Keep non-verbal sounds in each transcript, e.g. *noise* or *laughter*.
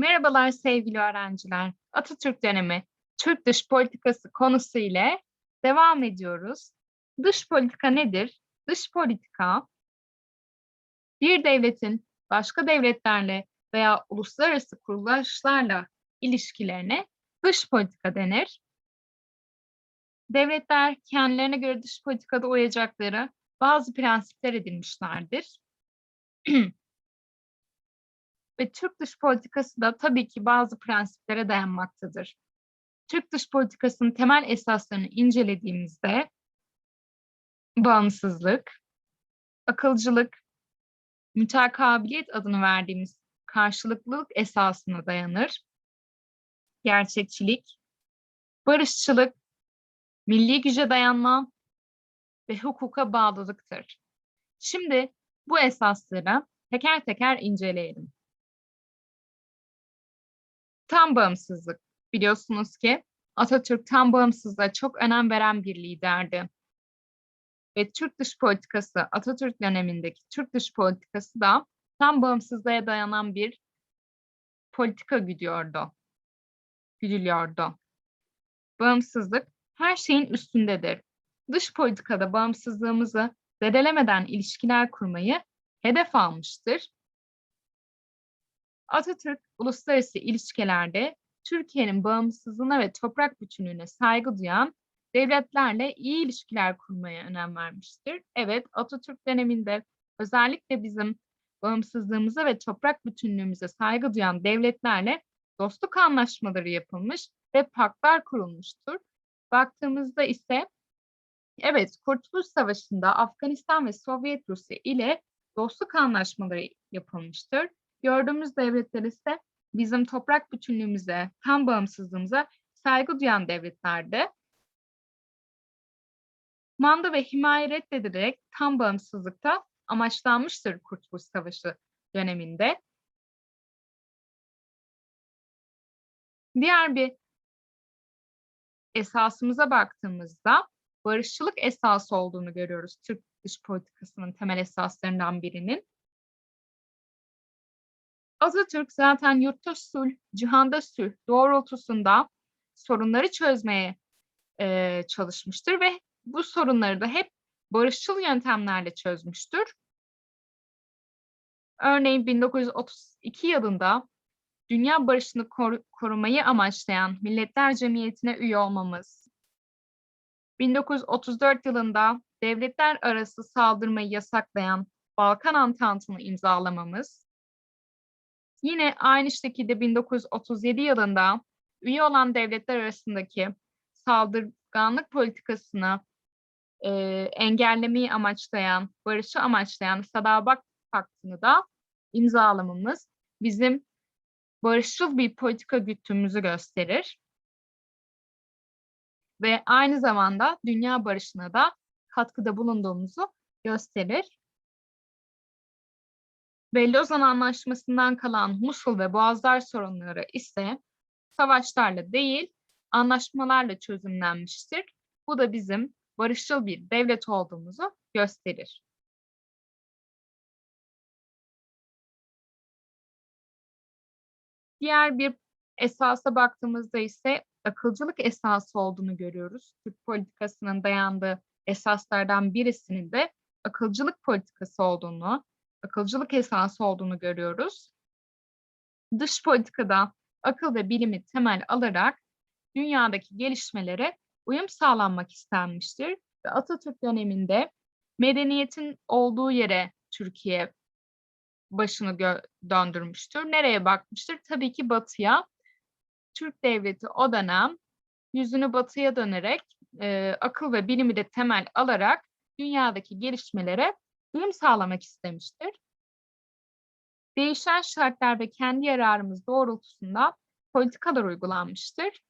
Merhabalar sevgili öğrenciler. Atatürk dönemi Türk dış politikası konusu ile devam ediyoruz. Dış politika nedir? Dış politika bir devletin başka devletlerle veya uluslararası kuruluşlarla ilişkilerine dış politika denir. Devletler kendilerine göre dış politikada uyacakları bazı prensipler edinmişlerdir. *clears throat* Ve Türk dış politikası da tabii ki bazı prensiplere dayanmaktadır. Türk dış politikasının temel esaslarını incelediğimizde bağımsızlık, akılcılık, mütekabiliyet adını verdiğimiz karşılıklılık esasına dayanır. Gerçekçilik, barışçılık, milli güce dayanma ve hukuka bağlılıktır. Şimdi bu esasları teker teker inceleyelim. Tam bağımsızlık. Biliyorsunuz ki Atatürk tam bağımsızlığa çok önem veren bir liderdi. Ve Türk dış politikası, Atatürk dönemindeki Türk dış politikası da tam bağımsızlığa dayanan bir politika güdüyordu. Güdülüyordu. Bağımsızlık her şeyin üstündedir. Dış politikada bağımsızlığımızı zedelemeden ilişkiler kurmayı hedef almıştır Atatürk uluslararası ilişkilerde Türkiye'nin bağımsızlığına ve toprak bütünlüğüne saygı duyan devletlerle iyi ilişkiler kurmaya önem vermiştir. Evet, Atatürk döneminde özellikle bizim bağımsızlığımıza ve toprak bütünlüğümüze saygı duyan devletlerle dostluk anlaşmaları yapılmış ve paktlar kurulmuştur. Baktığımızda ise evet Kurtuluş Savaşı'nda Afganistan ve Sovyet Rusya ile dostluk anlaşmaları yapılmıştır. Gördüğümüz devletler ise bizim toprak bütünlüğümüze, tam bağımsızlığımıza saygı duyan devletlerdi. Manda ve himaye reddedilerek tam bağımsızlıkta amaçlanmıştır Kurtuluş Savaşı döneminde. Diğer bir esasımıza baktığımızda barışçılık esası olduğunu görüyoruz Türk dış politikasının temel esaslarından birinin. Atatürk zaten yurtta sulh, cihanda sulh doğrultusunda sorunları çözmeye e, çalışmıştır ve bu sorunları da hep barışçıl yöntemlerle çözmüştür. Örneğin 1932 yılında dünya barışını kor korumayı amaçlayan Milletler Cemiyeti'ne üye olmamız, 1934 yılında devletler arası saldırmayı yasaklayan Balkan Antantı'nı imzalamamız, Yine aynı şekilde 1937 yılında üye olan devletler arasındaki saldırganlık politikasını e, engellemeyi amaçlayan, barışı amaçlayan Sadabat Paktı'nı da imzalamamız bizim barışçıl bir politika güttüğümüzü gösterir. Ve aynı zamanda dünya barışına da katkıda bulunduğumuzu gösterir ve Lozan Anlaşması'ndan kalan Musul ve Boğazlar sorunları ise savaşlarla değil, anlaşmalarla çözümlenmiştir. Bu da bizim barışçıl bir devlet olduğumuzu gösterir. Diğer bir esasa baktığımızda ise akılcılık esası olduğunu görüyoruz. Türk politikasının dayandığı esaslardan birisinin de akılcılık politikası olduğunu, akılcılık esası olduğunu görüyoruz. Dış politikada akıl ve bilimi temel alarak dünyadaki gelişmelere uyum sağlanmak istenmiştir ve Atatürk döneminde medeniyetin olduğu yere Türkiye başını döndürmüştür. Nereye bakmıştır? Tabii ki batıya. Türk devleti o dönem yüzünü batıya dönerek e, akıl ve bilimi de temel alarak dünyadaki gelişmelere uyum sağlamak istemiştir. Değişen şartlar ve kendi yararımız doğrultusunda politikalar uygulanmıştır.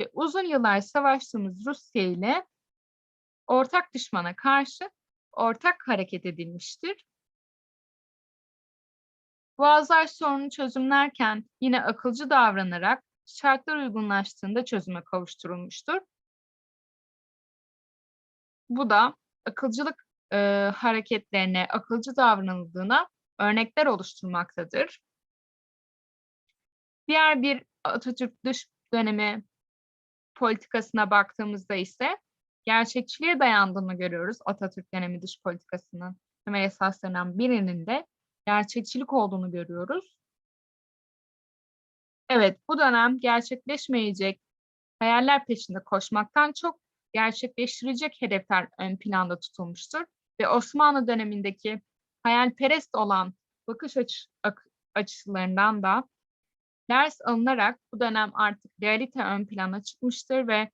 Ve uzun yıllar savaştığımız Rusya ile ortak düşmana karşı ortak hareket edilmiştir. Boğazlar sorunu çözümlerken yine akılcı davranarak şartlar uygunlaştığında çözüme kavuşturulmuştur. Bu da akılcılık e, hareketlerine, akılcı davranıldığına örnekler oluşturmaktadır. Diğer bir Atatürk dış dönemi politikasına baktığımızda ise gerçekçiliğe dayandığını görüyoruz Atatürk dönemi dış politikasının temel esaslarından birinin de gerçekçilik olduğunu görüyoruz. Evet, bu dönem gerçekleşmeyecek hayaller peşinde koşmaktan çok gerçekleştirecek hedefler ön planda tutulmuştur ve Osmanlı dönemindeki hayalperest olan bakış açı, açılarından da ders alınarak bu dönem artık realite ön plana çıkmıştır ve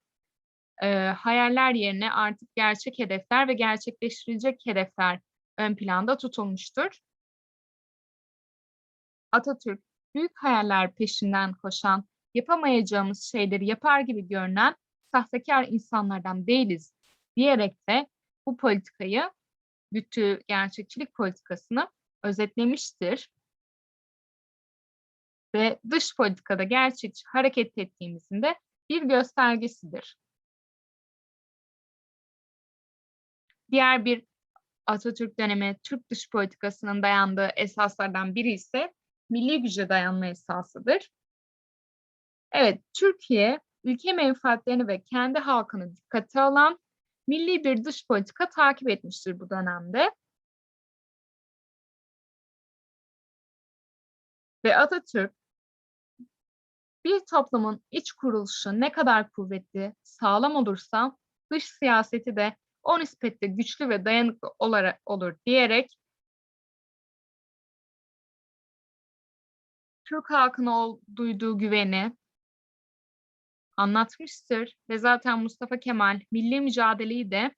e, hayaller yerine artık gerçek hedefler ve gerçekleştirilecek hedefler ön planda tutulmuştur. Atatürk, büyük hayaller peşinden koşan, yapamayacağımız şeyleri yapar gibi görünen sahtekar insanlardan değiliz diyerek de bu politikayı, güttüğü gerçekçilik politikasını özetlemiştir. Ve dış politikada gerçekçi hareket ettiğimizin de bir göstergesidir. Diğer bir Atatürk dönemi Türk dış politikasının dayandığı esaslardan biri ise milli güce dayanma esasıdır. Evet, Türkiye ülke menfaatlerini ve kendi halkını dikkate alan milli bir dış politika takip etmiştir bu dönemde. Ve Atatürk bir toplumun iç kuruluşu ne kadar kuvvetli, sağlam olursa dış siyaseti de o nispette güçlü ve dayanıklı olarak olur diyerek Türk halkına duyduğu güveni anlatmıştır ve zaten Mustafa Kemal milli mücadeleyi de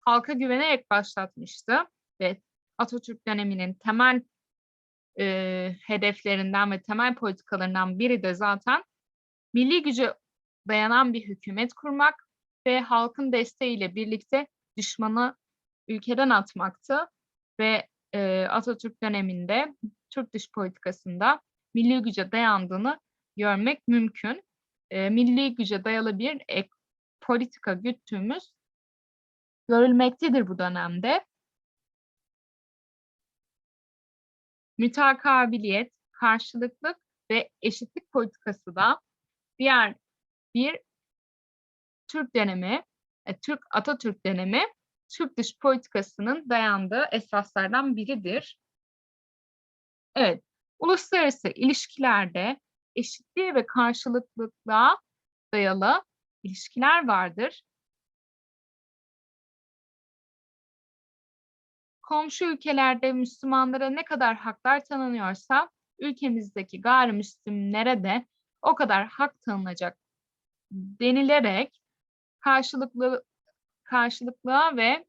halka güvenerek başlatmıştı ve Atatürk döneminin temel e, hedeflerinden ve temel politikalarından biri de zaten milli güce dayanan bir hükümet kurmak ve halkın desteğiyle birlikte düşmanı ülkeden atmaktı ve e, Atatürk döneminde Türk dış politikasında milli güce dayandığını görmek mümkün. E, milli güce dayalı bir ek, politika güttüğümüz görülmektedir bu dönemde. Mütakabiliyet, karşılıklık ve eşitlik politikası da diğer bir Türk dönemi, e, Türk Atatürk dönemi Türk dış politikasının dayandığı esaslardan biridir. Evet, uluslararası ilişkilerde eşitliğe ve karşılıklılığa dayalı ilişkiler vardır. Komşu ülkelerde Müslümanlara ne kadar haklar tanınıyorsa ülkemizdeki gayrimüslimlere de o kadar hak tanınacak denilerek karşılıklı karşılıklığa ve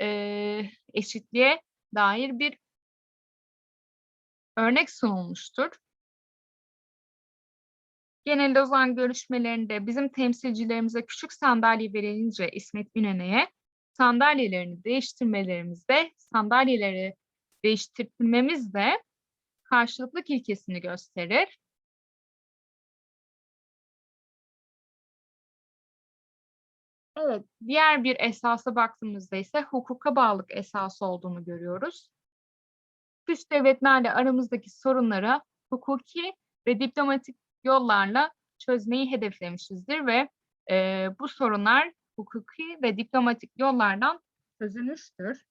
e, eşitliğe dair bir örnek sunulmuştur. Genel Lozan görüşmelerinde bizim temsilcilerimize küçük sandalye verilince İsmet İnönü'ye sandalyelerini değiştirmelerimizde sandalyeleri değiştirmemiz de karşılıklık ilkesini gösterir. Evet, diğer bir esasa baktığımızda ise hukuka bağlılık esası olduğunu görüyoruz. Dış devletlerle aramızdaki sorunları hukuki ve diplomatik yollarla çözmeyi hedeflemişizdir ve e, bu sorunlar hukuki ve diplomatik yollardan çözülmüştür.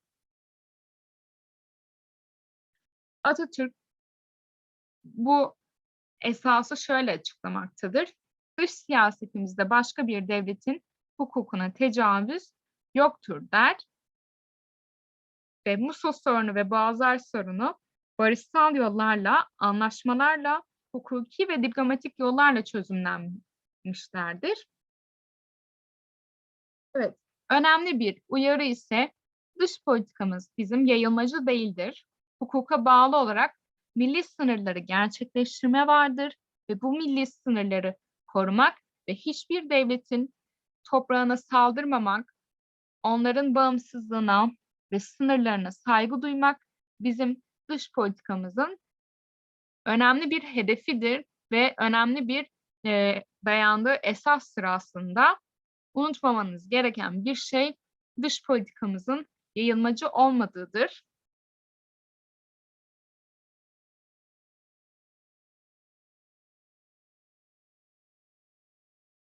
Atatürk bu esası şöyle açıklamaktadır. Dış siyasetimizde başka bir devletin hukukuna tecavüz yoktur der. Ve Musul sorunu ve Boğazlar sorunu barışsal yollarla, anlaşmalarla, hukuki ve diplomatik yollarla çözümlenmişlerdir. Evet, önemli bir uyarı ise dış politikamız bizim yayılmacı değildir. Hukuka bağlı olarak milli sınırları gerçekleştirme vardır ve bu milli sınırları korumak ve hiçbir devletin toprağına saldırmamak, onların bağımsızlığına ve sınırlarına saygı duymak bizim dış politikamızın önemli bir hedefidir ve önemli bir e, dayandığı esastır aslında. Unutmamanız gereken bir şey dış politikamızın yayılmacı olmadığıdır.